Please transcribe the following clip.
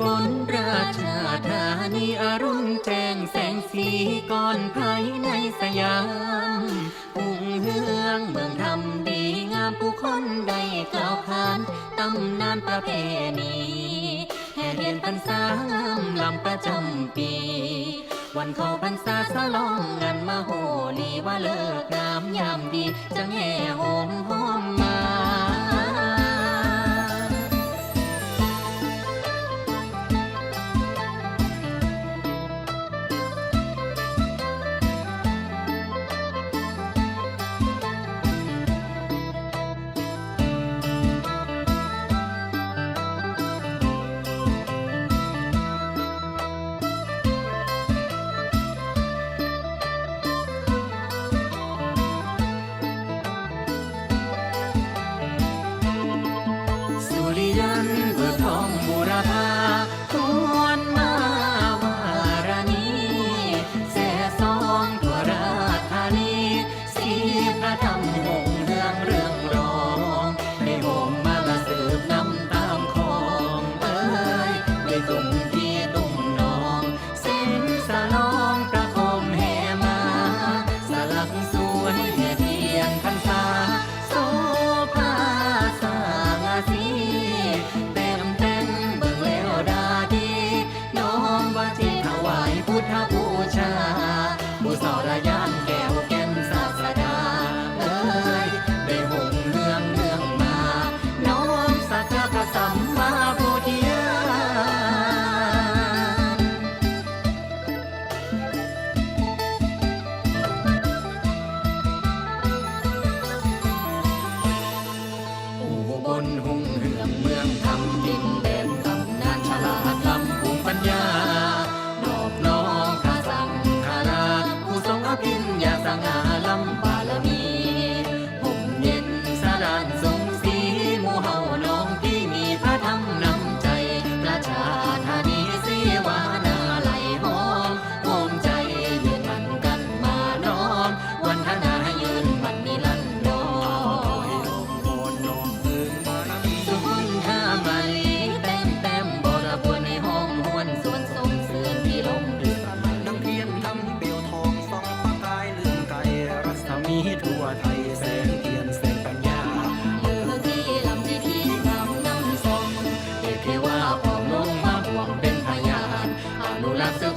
บนราชธานีอรุณแจ้งแสงสีก่อนภายในสยามหุ่งเฮืองเมืองทำดีงามผู้คนได้กล่าวขานตำนานประเพณีแห่เทียนพรรษางามลำประจำปี วันเข้าพรรษาสลองงานมาโหลีว่าเลิกงามยามดีจะแง่โหมหอมมา บนหุ่งเหือมเมืองทำดิน abrazo